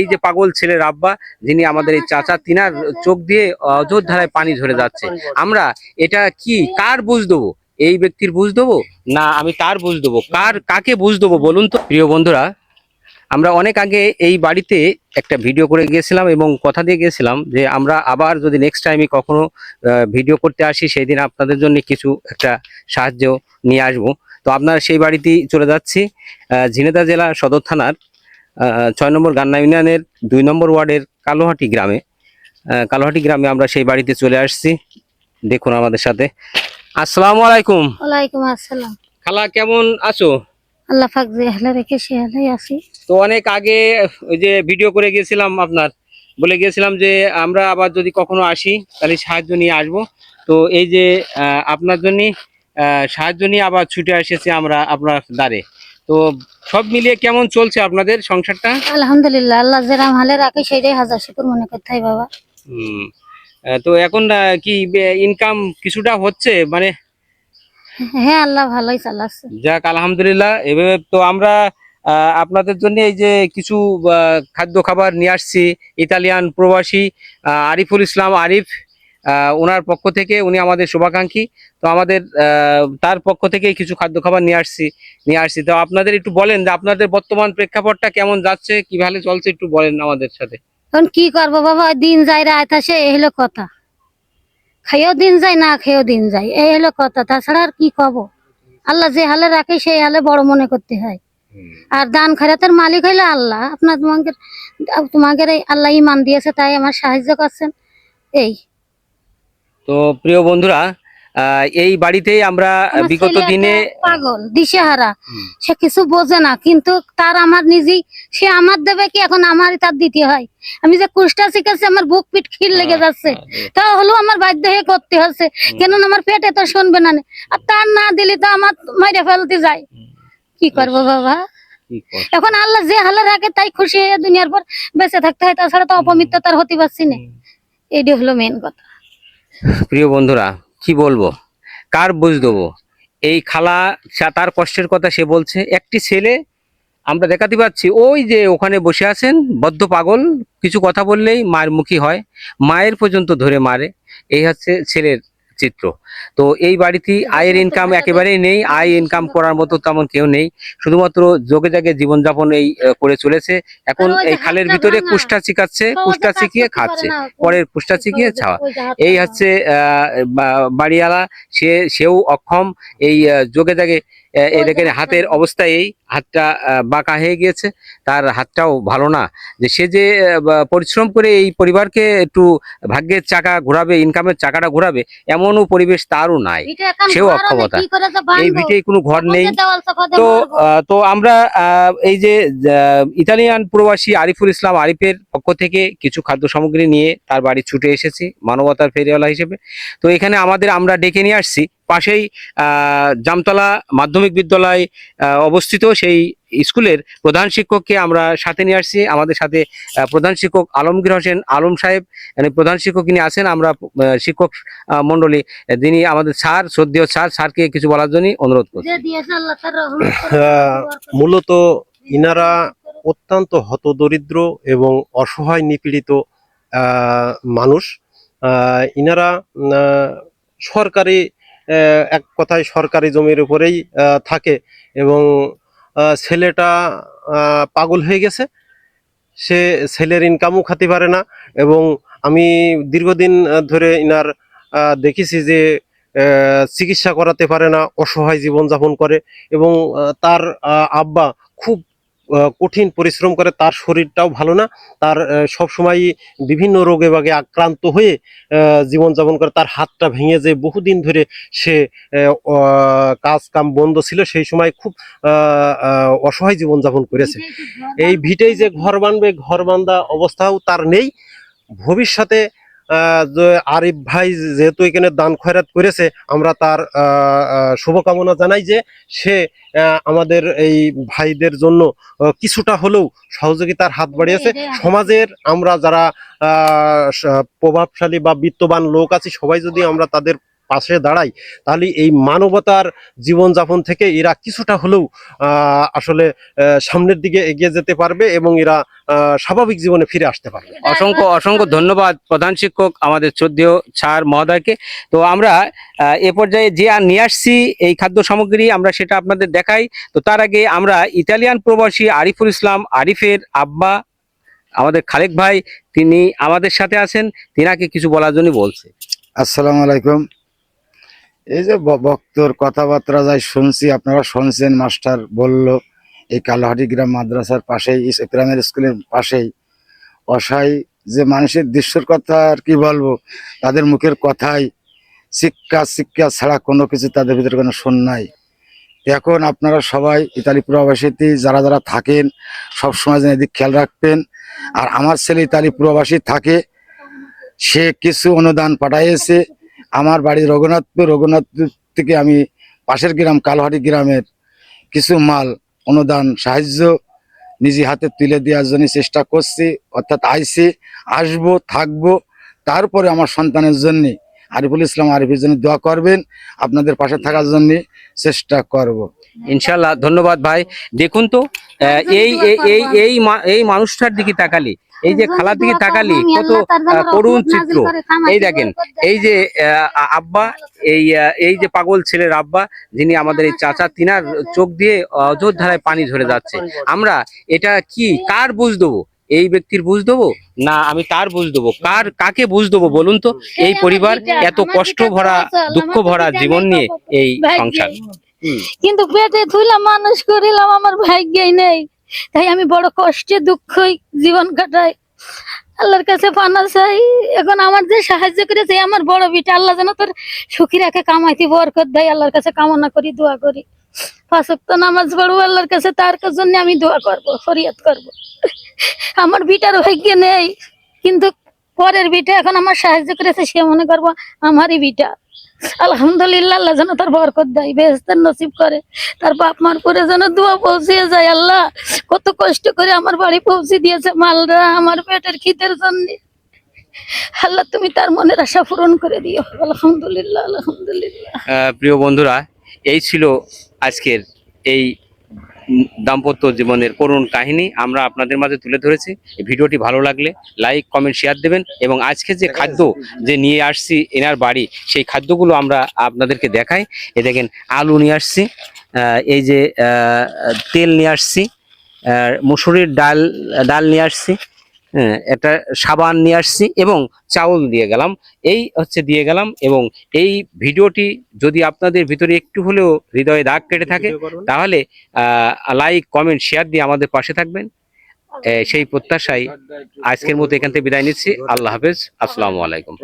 এই যে পাগল ছেলের রাব্বা, যিনি আমাদের এই চাচা, তিনার চোখ দিয়ে অযোধ্যায় পানি ঝরে যাচ্ছে। আমরা এটা কি, কার বুঝ দেবো? এই ব্যক্তির বুঝ দেবো? না, আমি তার বুঝ দেবো। কার, কাকে বুঝ দেবো বলুন তো? প্রিয় বন্ধুরা, আমরা অনেক আগে এই বাড়িতে একটা ভিডিও করে গিয়েছিলাম এবং কথা দিয়ে গিয়েছিলাম যে আমরা আবার যদি নেক্সট টাইমে কখনো ভিডিও করতে আসি সেই দিন আপনাদের জন্য কিছু একটা সাহায্য নিয়ে আসব। তো আপনারা সেই বাড়িতেই চলে যাচ্ছি। ঝিনেদা জেলা সদর থানার ছয় নম্বর গান্না ইউনিয়নের দুই নম্বর ওয়ার্ডের কালোহাটি গ্রামে। কালোহাটি গ্রামে আমরা সেই বাড়িতে চলে আসছি। দেখুন আমাদের সাথে। আসসালামু আলাইকুম। ওয়ালাইকুম আসসালাম। খালা কেমন আছো? আল্লাহ পাক যে হালে রেখে হালে আছি। তো অনেক আগে ওই যে ভিডিও করে গিয়েছিলাম আপনার বলে গিয়েছিলাম যে আমরা আবার যদি কখনো আসি তাহলে সাহায্য নিয়ে আসব। তো এই যে আপনার জন্য সাহায্য নিয়ে আবার ছুটে এসেছি আমরা আপনার দ্বারে। তো সব মিলিয়ে কেমন চলছে আপনাদের সংসারটা? আলহামদুলিল্লাহ আল্লাহ যেরাম হালে রাখে সেটাই হাজার শুকুর মনে করতে হয় বাবা। হুম, তো এখন কি ইনকাম কিছুটা হচ্ছে? মানে হ্যাঁ আল্লাহ ভালোই চালাচ্ছে। যাক আলহামদুলিল্লাহ। এভাবে তো আমরা আপনাদের জন্য এই যে কিছু খাদ্য খাবার নিয়ে আসছি ইতালিয়ান প্রবাসী আরিফুল ইসলাম আরিফ। ওনার পক্ষ থেকে উনি আমাদের শুভাকাঙ্ক্ষী। তো আমাদের তার পক্ষ থেকে কিছু খাদ্য খাবার নিয়ে আসছি নিয়ে আসছি। তো আপনাদের একটু বলেন যে আপনাদের বর্তমান প্রেক্ষাপটটা কেমন যাচ্ছে, কীভাবে চলছে একটু বলেন আমাদের সাথে। এখন কি করব বাবা? দিন যায়, রাত আসে, এই হলো কথা। খাইও দিন যায়, না খেয়েও দিন যায়, এই হলো কথা। তাছাড়া আর কি কব আল্লাহ যে হালে রাখে, সেই হালে বড় মনে করতে হয়। আর দান খরাতের মালিক হইল আল্লাহ। আপনার তোমাকে তোমাকে আল্লাহ ইমান দিয়েছে, তাই আমার সাহায্য করছেন। এই। তো প্রিয় বন্ধুরা এই বাড়িতেই আমরা বিগত দিনে পাগল দিশেহারা। সে কিছু বোঝে না কিন্তু তার আমার নিজেই সে আমার দেবে কি এখন আমারই তার দিতে হয় আমি যে কুষ্টা শিখেছি আমার বুক পিট খিল লেগে যাচ্ছে। তা হলেও আমার বাধ্য হয়ে করতে হচ্ছে। কেন আমার পেটে তো শুনবে না আর তার না দিলে তো আমার মাইরে ফেলতে যায়। কি করব বাবা? এখন আল্লাহ যে হালে রাখে তাই খুশি হয়ে দুনিয়ার পর বেঁচে থাকতে হয় তাছাড়া তো অপমিত্রতার হতে পারছি না। এইটা হলো মেন কথা। প্রিয় বন্ধুরা, কি বলব? কার বুঝ দেবো? এই খালা তার কষ্টের কথা সে বলছে, একটি ছেলে আমরা দেখাতে পাচ্ছি, ওই যে ওখানে বসে আছেন, বদ্ধ পাগল, কিছু কথা বললেই মায়ের মুখী হয়, মায়ের পর্যন্ত ধরে মারে, এই হচ্ছে ছেলের চিত্র। তো এই বাড়িতে আয়ের ইনকাম একেবারেই নেই আয় ইনকাম করার মতো তেমন কেউ নেই। শুধুমাত্র যোগে জাগে জীবনযাপন এই করে চলেছে। এখন এই খালের ভিতরে কুষ্ঠা কুষ্টা চিকাচ্ছে শিখিয়ে চিকিয়ে খাচ্ছে। পরের কুষ্ঠা শিখিয়ে ছাওয়া। এই হচ্ছে বাড়িওয়ালা সে সেও অক্ষম। এই যোগে জাগে এই দেখেন হাতের অবস্থা এই হাতটা বাঁকা হয়ে গিয়েছে। তার হাতটাও ভালো না। যে সে যে পরিশ্রম করে এই পরিবারকে একটু ভাগ্যের চাকা ঘোরাবে ইনকামের চাকাটা ঘোরাবে এমনও পরিবেশ তারও নাই। সেও অক্ষমতা। এই? ভিটে কোনো ঘর নেই। তো তো আমরা এই যে ইতালিয়ান প্রবাসী আরিফুল ইসলাম আরিফের পক্ষ থেকে কিছু খাদ্য সামগ্রী নিয়ে তার বাড়ি ছুটে এসেছি মানবতার ফেরিওয়ালা হিসেবে। তো এখানে আমাদের আমরা ডেকে নিয়ে আসছি। পাশেই আহ, জামতলা মাধ্যমিক বিদ্যালয় আহ, অবস্থিত সেই স্কুলের প্রধান শিক্ষককে আমরা সাথে নিয়ে আসছি। আমাদের সাথে আহ, প্রধান শিক্ষক আলমগীর হোসেন আলম সাহেব মানে প্রধান শিক্ষক যিনি আছেন। আমরা শিক্ষক আহ, মণ্ডলী যিনি আমাদের স্যার শ্রদ্ধেয় স্যার স্যারকে কিছু বলার জন্য অনুরোধ করছি। যে দিয়েছে আল্লাহ তার রহমত করে আহ, মূলত ইনারা অত্যন্ত হতদরিদ্র এবং অসহায় নিপীড়িত আহ, মানুষ। আহ, ইনারা আহ, সরকারি এক কথায় সরকারি জমির উপরেই থাকে এবং ছেলেটা পাগল হয়ে গেছে। সে ছেলের ইনকামও খাতে পারে না এবং আমি দীর্ঘদিন ধরে ইনার দেখেছি যে চিকিৎসা করাতে পারে না, অসহায় জীবনযাপন করে এবং তার আব্বা খুব কঠিন পরিশ্রম করে তার শরীরটাও ভালো না। তার সব সময় বিভিন্ন রোগে বাগে আক্রান্ত হয়ে জীবনযাপন করে তার হাতটা ভেঙে যে বহুদিন ধরে সে কাজ কাম বন্ধ ছিল সেই সময় খুব অসহায় জীবনযাপন করেছে। এই ভিটেই যে ঘর বানবে ঘর বান্ধা অবস্থাও তার নেই। ভবিষ্যতে আরিফ ভাই যেহেতু এখানে দান খয়রাত করেছে আমরা তার শুভকামনা জানাই যে সে আমাদের এই ভাইদের জন্য কিছুটা হলেও সহযোগিতার হাত বাড়িয়েছে। সমাজের আমরা যারা আহ, প্রভাবশালী বা বিত্তবান লোক আছি সবাই যদি আমরা তাদের পাশে দাঁড়াই তাহলে এই মানবতার জীবনযাপন থেকে এরা কিছুটা হলেও আহ, আসলে সামনের দিকে এগিয়ে যেতে পারবে এবং এরা স্বাভাবিক জীবনে ফিরে আসতে পারবে। অসংখ্য অসংখ্য ধন্যবাদ প্রধান শিক্ষক আমাদের শ্রদ্ধেয় ছাড় মহোদয়কে। তো আমরা এ পর্যায়ে যে আর নিয়ে আসছি এই খাদ্য সামগ্রী আমরা সেটা আপনাদের দেখাই। তো তার আগে আমরা ইতালিয়ান প্রবাসী আরিফুল ইসলাম আরিফের আব্বা আমাদের খালেক ভাই তিনি আমাদের সাথে আছেন। তিনাকে কিছু বলার জন্য বলছে। আসসালামু আলাইকুম। এই যে বক্তর কথাবার্তা যাই শুনছি, আপনারা শুনছেন, মাস্টার বলল, এই কালোহাটি গ্রাম মাদ্রাসার পাশেই প্রাইমারি স্কুলের পাশেই। অসহায় যে মানুষের দৃশ্যর কথা আর কি বলব, তাদের মুখের কথাই, শিক্ষা শিক্ষা ছাড়া কোনো কিছু তাদের ভিতরে কোনো শোন নাই। এখন আপনারা সবাই ইতালি প্রবাসীতে, যারা যারা থাকেন, সব সময় যেন এদিক খেয়াল রাখবেন। আর আমার ছেলে ইতালি প্রবাসী থাকে, সে কিছু অনুদান পাঠাইয়েছে আমার বাড়ি রঘুনাথপুর রঘুনাথপুর থেকে আমি পাশের গ্রাম, কালহাটি গ্রামের কিছু মাল অনুদান, সাহায্য নিজে হাতে তুলে দেওয়ার জন্য চেষ্টা করছি, অর্থাৎ আইসি আসব, থাকব। তারপরে আমার সন্তানের জন্য আরিফুল ইসলাম আরিফের জন্য দোয়া করবেন, আপনাদের পাশে থাকার জন্য চেষ্টা করব। ইনশাল্লাহ ধন্যবাদ ভাই। দেখুন তো এই, এই- এই এই মানুষটার দিকে তাকালি এই যে খালার দিকে তাকালি কত করুণ চিত্র। এই দেখেন এই যে আহ, আব্বা এই এই যে পাগল ছেলের আব্বা যিনি আমাদের এই চাচা তিনার চোখ দিয়ে অযোধ্য ধারায় পানি ঝরে যাচ্ছে। আমরা এটা কি কার বুঝ দেবো? এই ব্যক্তির বুঝ দেবো? না আমি তার বুঝ দেবো? কার কাকে বুঝ দেবো বলুন তো? এই পরিবার এত কষ্ট ভরা দুঃখ ভরা জীবন নিয়ে এই সংসার। কিন্তু পেটে থুইলাম মানুষ করিলাম আমার ভাগ্যেই নেই। তাই আমি বড় কষ্টে, দুঃখই জীবন কাটাই। আল্লাহর কাছে পানা চাই। এখন আমার যে সাহায্য করেছে আমার বড় বিটা, আল্লাহ যেন তোর সুখী রাখে কামাইতে বরকত দেয়। আল্লাহর কাছে কামনা করি, দোয়া করি। পাঁচক নামাজ পড়ব, আল্লাহর কাছে তার জন্য আমি দোয়া করব, ফরিয়াদ করব। আমার বিটার ভাগ্য নেই, কিন্তু পরের বিটা এখন আমার সাহায্য করেছে, সে মনে করব আমারই বিটা। আলহামদুলিল্লাহ যেন তার বরকত দেয় বেহস্তের নসিব করে। তার বাপ মার করে যেন দুয়া পৌঁছিয়ে যায়, আল্লাহ। কত কষ্ট করে আমার বাড়ি পৌঁছে দিয়েছে মালরা আমার পেটের খিদের জন্য। আল্লাহ, তুমি তার মনের আশা পূরণ করে দিও। আলহামদুলিল্লাহ আলহামদুলিল্লাহ। প্রিয় বন্ধুরা, এই ছিল আজকের এই দাম্পত্য জীবনের করুণ কাহিনী আমরা আপনাদের মাঝে তুলে ধরেছি। ভিডিওটি ভালো লাগলে লাইক, কমেন্ট, শেয়ার দেবেন এবং আজকে যে খাদ্য যে নিয়ে আসছি এনার বাড়ি, সেই খাদ্যগুলো আমরা আপনাদেরকে দেখাই। এ দেখেন, আলু নিয়ে আসছি এই যে তেল নিয়ে আসছি মুসুরির ডাল ডাল নিয়ে আসছি। হ্যাঁ একটা সাবান নিয়ে আসছি এবং চাউল দিয়ে গেলাম। এই হচ্ছে দিয়ে গেলাম এবং এই ভিডিওটি যদি আপনাদের ভিতরে একটু হলেও হৃদয়ে দাগ কেটে থাকে তাহলে লাইক কমেন্ট শেয়ার দিয়ে আমাদের পাশে থাকবেন। সেই প্রত্যাশায় আজকের মতো এখান থেকে বিদায় নিচ্ছি। আল্লাহ হাফেজ। আসসালামু আলাইকুম।